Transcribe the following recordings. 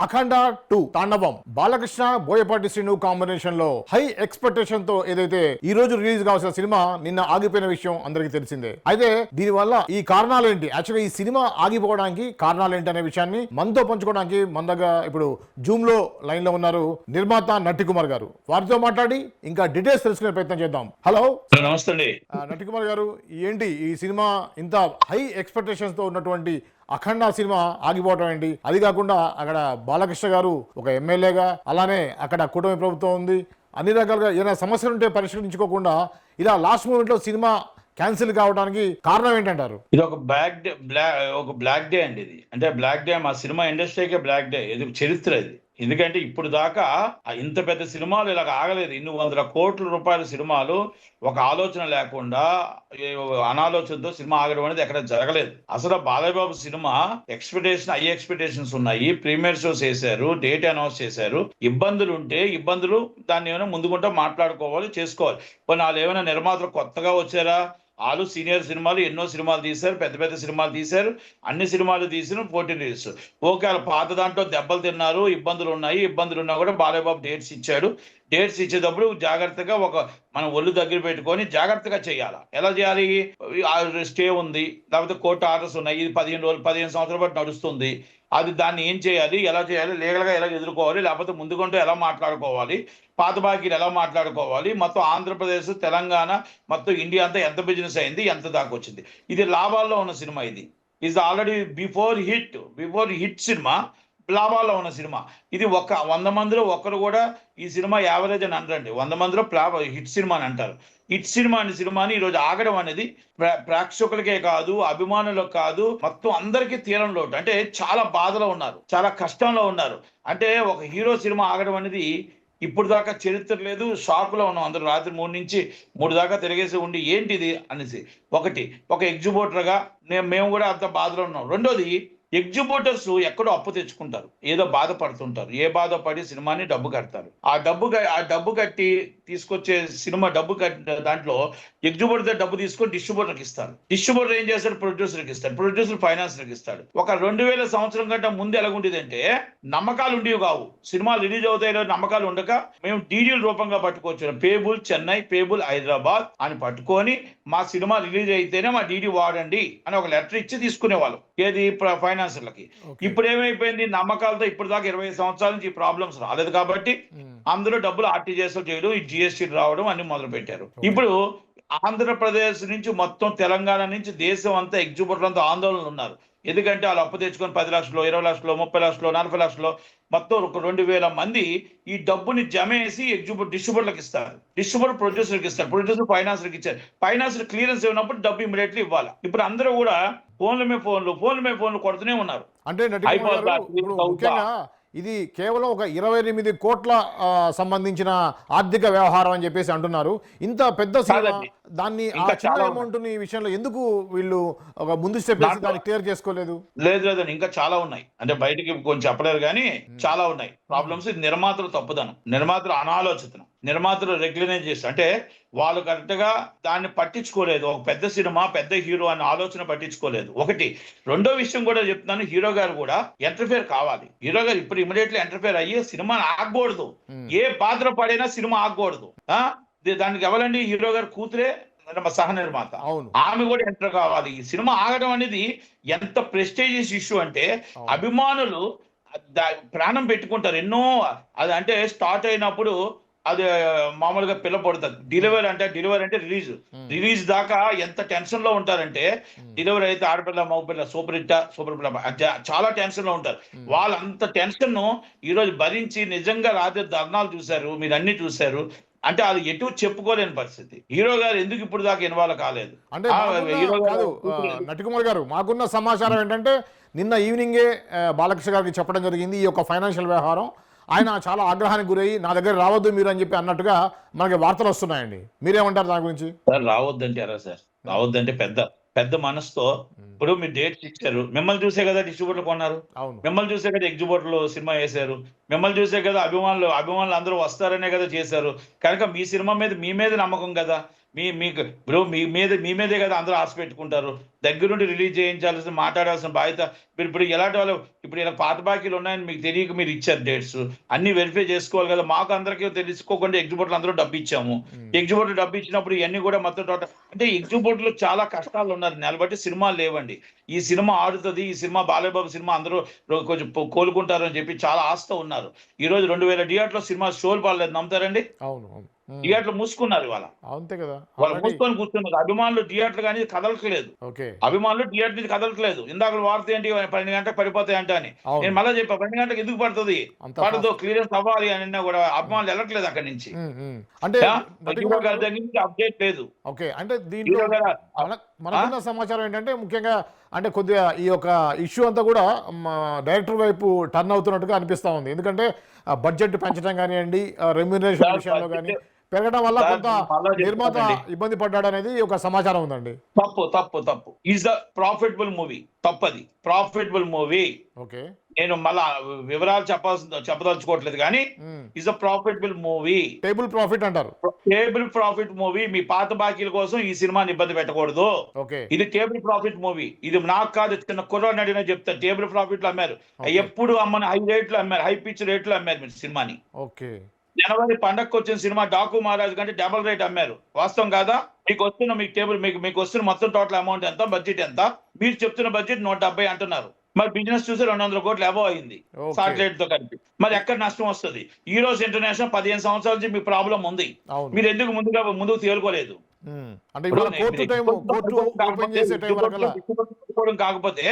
అఖండ two Thandavam. Balakrishna Boyapati Srinu కాంబినేషన్లో high ఎక్స్పెక్టేషన్తో ఏదైతే ఈ రోజు రిలీజ్ కావాల్సిన సినిమా నిన్న ఆగిపోయిన విషయం అందరికీ తెలిసిందే. అయితే దీని వల్ల ఈ కారణాలు ఏంటి? యాక్చువల్గా ఈ సినిమా ఆగిపోవడానికి కారణాలు ఏంటి అనే విషయాన్ని మనతో పంచుకోవడానికి మన దగ్గర ఇప్పుడు జూమ్లో లైన్లో ఉన్నారు నిర్మాత నట్టి కుమార్ గారు. వారితో మాట్లాడి ఇంకా డీటెయిల్స్ తెలుసుకునే ప్రయత్నం చేద్దాం. హలో నమస్తే అండి. ఆ, నటి కుమార్ గారు ఏంటి ఈ సినిమా ఇంత హై ఎక్స్పెక్టేషన్స్తో ఉన్నటువంటి అఖండ సినిమా ఆగిపోవటం ఏంటి? అది కాకుండా అక్కడ బాలకృష్ణ గారు ఒక ఎమ్మెల్యేగా అలానే అక్కడ కూటమి ప్రభుత్వం ఉంది. అన్ని రకాలుగా ఏదైనా సమస్యలు ఉంటే పరిష్కరించుకోకుండా ఇలా లాస్ట్ మూమెంట్లో సినిమా క్యాన్సిల్ కావడానికి కారణం ఏంటంటారు? ఇది ఒక బ్లాక్ డే బ్లాక్ ఒక బ్లాక్ డే అండి ఇది. అంటే బ్లాక్ డే మా సినిమా ఇండస్ట్రీకే బ్లాక్ డే ఇది చరిత్ర ఇది. ఎందుకంటే ఇప్పుడు దాకా ఇంత పెద్ద సినిమాలు ఇలా ఆగలేదు. ఇన్ని వందల కోట్ల రూపాయల సినిమాలు ఒక ఆలోచన లేకుండా అనాలోచనతో సినిమా ఆగడం అనేది ఎక్కడ జరగలేదు. అసలు Balayya Babu cinema expectation high expectations ఉన్నాయి. ప్రీమియర్ షోస్ చేశారు డేట్ అనౌన్స్ చేశారు. ఇబ్బందులు ఉంటే ఇబ్బందులు దాన్ని ఏమైనా ముందుకుంటా మాట్లాడుకోవాలి చేసుకోవాలి. కొన్ని వాళ్ళు ఏమైనా నిర్మాతలు కొత్తగా వచ్చారా? వాళ్ళు సీనియర్ సినిమాలు ఎన్నో సినిమాలు తీశారు పెద్ద పెద్ద సినిమాలు తీశారు అన్ని సినిమాలు తీసిన పోటీ రిలీజ్ ఓకే వాళ్ళు పాత దాంట్లో దెబ్బలు తిన్నారు ఇబ్బందులు ఉన్నాయి ఇబ్బందులు ఉన్నా కూడా బాలయ్య బాబు డేట్స్ ఇచ్చాడు. డేట్స్ ఇచ్చేటప్పుడు జాగ్రత్తగా ఒక మనం ఒళ్ళు దగ్గర పెట్టుకొని జాగ్రత్తగా చేయాలి? ఎలా చేయాలి? స్టే ఉంది లేకపోతే కోర్టు ఆర్డర్స్ ఉన్నాయి ఇది పదిహేను రోజులు పదిహేను సంవత్సరాల పాటు నడుస్తుంది. అది దాన్ని ఏం చేయాలి? ఎలా చేయాలి? లీగల్గా ఎలా ఎదుర్కోవాలి? లేకపోతే ముందుకుంటూ ఎలా మాట్లాడుకోవాలి? పాత బాకీలు ఎలా మాట్లాడుకోవాలి? మొత్తం ఆంధ్రప్రదేశ్ తెలంగాణ మొత్తం ఇండియా అంతా ఎంత బిజినెస్ అయింది? ఎంత దాకా వచ్చింది? ఇది లాభాల్లో ఉన్న సినిమా ఇది. ఇది already before hit before hit cinema. లాభాల్లో ఉన్న సినిమా. ఇది ఒక వంద మందిలో ఒక్కరు కూడా ఈ సినిమా యావరేజ్ అని అనరండి. వంద మందిలో ప్లా హిట్ సినిమా అని అంటారు. హిట్ సినిమా అనే సినిమాని ఈరోజు ఆగడం అనేది ప్ర- ప్రేక్షకులకే కాదు అభిమానులకు కాదు మొత్తం అందరికీ తీరం లోటు. అంటే చాలా బాధలో ఉన్నారు చాలా కష్టంలో ఉన్నారు. అంటే ఒక హీరో సినిమా ఆగడం అనేది ఇప్పుడు దాకా చరిత్ర లేదు షాక్లో ఉన్నాం అందరూ. రాత్రి మూడు నుంచి మూడు దాకా తిరిగేసి ఉండి ఏంటిది అనేసి. ఒకటి ఒక ఎగ్జిబోటర్గా మేము కూడా అంత బాధలో ఉన్నాం. రెండోది ఎగ్జిబ్యూటర్స్ ఎక్కడో అప్పు తెచ్చుకుంటారు. ఏదో బాధపడుతుంటారు. ఏ బాధపడి సినిమాని డబ్బు కడతారు. ఆ డబ్బు ఆ డబ్బు కట్టి తీసుకొచ్చే సినిమా డబ్బు కట్టిన దాంట్లో ఎగ్జిబ్యూటర్ డబ్బు తీసుకొని డిస్ట్రిబ్యూటర్కి ఇస్తారు. డిస్ట్రిబ్యూటర్ ఏం చేస్తాడు? ప్రొడ్యూసర్కి ఇస్తాడు. ప్రొడ్యూసర్ ఫైనాన్సర్కి ఇస్తాడు. ఒక రెండు వేల సంవత్సరం కంటే ముందు ఎలాగుండేదంటే నమ్మకాలు ఉండేవి కావు. సినిమాలు రిలీజ్ అవుతాయో నమ్మకాలు ఉండక మేము డీడీల రూపంగా పట్టుకోవచ్చు పేబుల్ చెన్నై పేబుల్ హైదరాబాద్ అని పట్టుకొని మా సినిమా రిలీజ్ అయితేనే మా డీడీ వాడండి అని ఒక లెటర్ ఇచ్చి తీసుకునేవాళ్ళు. ఏది? ఫైనాన్సర్లకి. ఇప్పుడు ఏమైపోయింది నమ్మకాలతో ఇప్పుడు దాకా ఇరవై సంవత్సరాల నుంచి ప్రాబ్లమ్స్ రాలేదు కాబట్టి అందరూ డబ్బులు ఆర్టీజీఎస్ చేయడం ఈ జిఎస్టీ రావడం అన్ని మొదలు పెట్టారు. ఇప్పుడు ఆంధ్రప్రదేశ్ నుంచి మొత్తం తెలంగాణ నుంచి దేశం అంతా ఎగ్జిబిటర్ అంతా ఆందోళనలు ఉన్నారు. ఎందుకంటే వాళ్ళు అప్పు తెచ్చుకొని పది లక్షలు ఇరవై లక్షలు ముప్పై లక్షలు నలభై లక్షలు మొత్తం ఒక రెండు వేల మంది ఈ డబ్బుని జమ వేసి ఎగ్జిబిట్ డిస్ట్రిబ్యూటర్లకు ఇస్తారు. డిస్ట్రిబ్యూటర్ ప్రొడ్యూసర్కి ఇస్తారు. ప్రొడ్యూసర్ ఫైనాన్సర్కి ఇచ్చారు. ఫైనాన్సర్ క్లియరెన్స్ ఇవ్వనప్పుడు డబ్బు ఇమీడియట్లీ ఇవ్వాలి. ఇప్పుడు అందరూ కూడా ఫోన్ల మీద ఫోన్లు ఫోన్ల మీద ఫోన్లు కొడుతూనే ఉన్నారు. అంటే ఇది కేవలం ఒక ఇరవై ఎనిమిది కోట్ల సంబంధించిన ఆర్థిక వ్యవహారం అని చెప్పేసి అంటున్నారు. ఇంత పెద్ద. దాన్ని చాలా అమౌంట్ ఈ విషయంలో ఎందుకు వీళ్ళు ఒక ముందు స్టెప్ దాన్ని క్లియర్ చేసుకోలేదు? లేదు లేదండి. ఇంకా చాలా ఉన్నాయి. అంటే బయటికి కొంచెం చెప్పలేరు కానీ చాలా ఉన్నాయి. ప్రాబ్లమ్స్ ఇది నిర్మాతలు తప్పుదనం. నిర్మాతలు అనాలోచితం నిర్మాతలు రెగ్యులరైజ్ చేస్తారు? అంటే వాళ్ళు కరెక్ట్గా దాన్ని పట్టించుకోలేదు. ఒక పెద్ద సినిమా పెద్ద హీరో అనే ఆలోచన పట్టించుకోలేదు. ఒకటి రెండో విషయం కూడా చెప్తున్నాను. హీరో గారు కూడా ఎంటర్ఫేర్ కావాలి. హీరో గారు ఇప్పుడు ఇమీడియట్లీ ఎంటర్ఫేర్ అయ్యి సినిమాని ఆగకూడదు. ఏ పాత్ర పడినా సినిమా ఆగకూడదు. దానికి ఎవరండి హీరో గారు? కూతురే సహ నిర్మాత. ఆమె కూడా ఎంటర్ కావాలి. ఈ సినిమా ఆగడం అనేది ఎంత ప్రెస్టేజియస్ ఇష్యూ అంటే. అభిమానులు ప్రాణం పెట్టుకుంటారు. ఎన్నో అది అంటే స్టార్ట్ అయినప్పుడు అది మామూలుగా పిల్ల పడుతుంది. డెలివరీ అంటే డెలివరీ అంటే రిలీజ్ Hmm. రిలీజ్ దాకా ఎంత టెన్షన్లో ఉంటారంటే Hmm. డెలివరీ అయితే ఆడపిల్ల మగపిల్ల సూపర్ హిట్ సూపర్ పిల్ల చాలా టెన్షన్లో ఉంటారు. Hmm. వాళ్ళు అంత టెన్షన్ను ఈ రోజు భరించి నిజంగా రాత్రి ధర్నాలు చూశారు మీరు అన్ని చూశారు. అంటే అది ఎటు చెప్పుకోలేని పరిస్థితి. హీరో గారు ఎందుకు ఇప్పుడు దాకా ఇన్వాల్వ్ కాలేదు? అంటే నటికుమార్ గారు మాకున్న సమాచారం ఏంటంటే నిన్న ఈవినింగే బాలకృష్ణ గారికి చెప్పడం జరిగింది ఈ యొక్క ఫైనాన్షియల్ వ్యవహారం. ఆయన చాలా ఆగ్రహానికి గురయ్యి నా దగ్గర రావద్దు మీరు అని చెప్పి అన్నట్టుగా మనకి వార్తలు వస్తున్నాయండి. మీరేమంటారు దాని గురించి? సార్ రావద్దంటే ఎలా సార్? రావద్దంటే పెద్ద పెద్ద మనసుతో ఇప్పుడు మీరు డేట్స్ ఇచ్చారు. మిమ్మల్ని చూసే కదా డిస్ట్రిబ్యూటర్ కొన్నారు. మిమ్మల్ని చూసే కదా ఎగ్జిబిటర్లు సినిమా వేశారు. మిమ్మల్ని చూసే కదా అభిమానులు అభిమానులు అందరూ వస్తారనే కదా చేశారు. కనుక మీ సినిమా మీద మీ మీద నమ్మకం కదా. మీ మీకు ఇప్పుడు మీ మీద మీ మీదే కదా అందరూ ఆశ పెట్టుకుంటారు. దగ్గరుండి రిలీజ్ చేయించాల్సిన మాట్లాడాల్సిన బాధ్యత. మీరు ఇప్పుడు ఎలాంటి వాళ్ళు ఇప్పుడు ఇలా పాత బాకీలు ఉన్నాయని మీకు తెలియక మీరు ఇచ్చారు డేట్స్. అన్ని వెరిఫై చేసుకోవాలి కదా. మాకు అందరికీ తెలుసుకోకుండా ఎగ్జిబిటర్లు అందరూ డబ్బు ఇచ్చాము. ఎగ్జిబిటర్ డబ్బు ఇచ్చినప్పుడు ఇవన్నీ కూడా మొత్తం టోటల్ అంటే ఎగ్జిబిటర్లు చాలా కష్టాలు ఉన్నారు. నిలబట్టి సినిమాలు లేవండి. ఈ సినిమా ఆడుతుంది ఈ సినిమా బాలయ్యబాబు సినిమా అందరూ కొంచెం కోలుకుంటారు అని చెప్పి చాలా ఆశతో ఉన్నారు. ఈ రోజు రెండు వేల థియేటర్లో సినిమా షోలు పాడలేదు నమ్ముతారండి? అవును. ఉమ్. థియేటర్లు మూసుకున్నారు ఇవాళ. అంతే కదా. వాళ్ళు మూసుకొని కూర్చున్నారు. అభిమానులు థియేటర్ కానీ కదలట్లేదు. అభిమానులు థియేటర్ నుంచి కదలట్లేదు. ఇందాక వార్త ఏంటి పన్నెండు గంటలకు పడిపోతాయి అంట అని. నేను మళ్ళీ చెప్పా పన్నెండు గంటలకు ఎందుకు పడుతుంది? పడదు క్లియరెన్స్ అవ్వాలి అని అన్నా కూడా అభిమానులు వెళ్ళట్లేదు అక్కడి నుంచి. ఉమ్, ఉమ్. అంటే అప్డేట్ లేదు. ఓకే. అంటే దీంట్లో మనకున్న సమాచారం ఏంటంటే ముఖ్యంగా అంటే కొద్దిగా ఈ యొక్క ఇష్యూ అంతా కూడా డైరెక్టర్ వైపు టర్న్ అవుతున్నట్టుగా అనిపిస్తా ఉంది. ఎందుకంటే బడ్జెట్ పెంచడం కానివ్వండి రెమ్యూనరేషన్ విషయంలో కానీ పెరగడం వల్ల కొంత నిర్మాత. ఇబ్బంది పడ్డాడు అనేది ఒక సమాచారం ఉందండి. తప్పు తప్పు తప్పు. ఈజ్ ద ప్రాఫిటబుల్ మూవీ తప్పది. Profitable movie okay. నేను మళ్ళా వివరాలు చెప్పాల్సిన చెప్పదలుచుకోవట్లేదు కానీ. Is a profitable movie table profit అంటారు. టేబుల్ ప్రాఫిట్ మూవీ మీ పాత బాకీల కోసం ఈ సినిమాని ఇబ్బంది పెట్టకూడదు. ఇది టేబుల్ ప్రాఫిట్ మూవీ ఇది నాకు కాదు చిన్న కుర్రాడిని అడిగినా చెప్తా టేబుల్ ప్రాఫిట్లో అమ్మారు. ఎప్పుడు అమ్మని హై రేట్లు అమ్మారు. హై పిచ్ రేట్లు అమ్మారు మీరు సినిమాని. ఓకే. జనవరి పండగకు వచ్చిన సినిమా డాకు మహారాజ్ కంటే డబల్ రేట్ అమ్మారు. వాస్తవం కాదా? మీకు వస్తున్న మీకు టేబుల్ మీకు మీకు వస్తున్న మొత్తం టోటల్ అమౌంట్ ఎంత? బడ్జెట్ ఎంత? మీరు చెప్తున్న బడ్జెట్ నూట డెబ్బై అంటున్నారు. మరి బిజినెస్ చూసి రెండు వందల కోట్లు అబో అయింది. సాటిలైట్తో కలిపి. మరి ఎక్కడ నష్టం వస్తుంది? ఈ రోజు ఇంటర్నేషనల్ పదిహేను సంవత్సరాల నుంచి మీ ప్రాబ్లం ఉంది. మీరు ఎందుకు ముందుగా ముందుకు తేలుకోలేదు. అంటే ఆడుకోవడం కాకపోతే.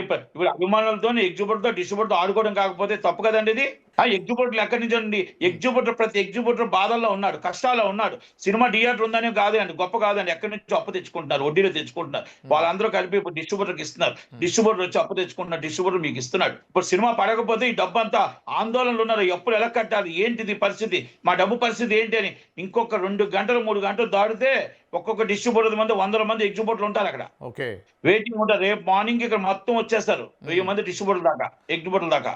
ఇప్పుడు అభిమానులతో ఎగ్జిబిటర్తో డిస్ట్రిబ్యూటర్తో ఆడుకోవడం కాకపోతే తప్పు కదండి ఇది ఆ ఎగ్జిబిటర్ ఎక్కడి నుంచి అండి ఎగ్జిబిటర్ ప్రతి ఎగ్జిబిటర్ బాధల్లో ఉన్నాడు కష్టాల్లో ఉన్నాడు. సినిమా థియేటర్ ఉందని కాదండి గొప్ప కాదండి ఎక్కడి నుంచి అప్పు తెచ్చుకుంటున్నారు వడ్డీలో తెచ్చుకుంటున్నారు. వాళ్ళందరూ కలిపి ఇప్పుడు డిస్ట్రిబ్యూటర్కి ఇస్తున్నారు డిస్ట్రిబ్యూటర్ వచ్చి అప్పు తెచ్చుకుంటున్నారు డిస్ట్రిబ్యూటర్ మీకు ఇస్తున్నాడు. ఇప్పుడు సినిమా పడకపోతే ఈ డబ్బు అంతా ఆందోళనలు ఉన్నారు. ఎప్పుడు ఎలా కట్టాలి? ఏంటిది పరిస్థితి? మా డబ్బు పరిస్థితి ఏంటి అని ఇంకొక రెండు గంటలు మూడు గంటలు దాడితే ఒక్కొక్క డిస్ట్రిబ్యూటర్ మంది వందల మంది ఎగ్జిబ్యూటర్లు ఉంటారు అక్కడ. వెయిటింగ్ ఉంటారు రేపు మార్నింగ్ ఇక్కడ మొత్తం వచ్చేస్తారు. వెయ్యి మంది డిస్ట్రిబ్యూటర్ దాకా ఎగ్జిబ్యూటర్ దాకా.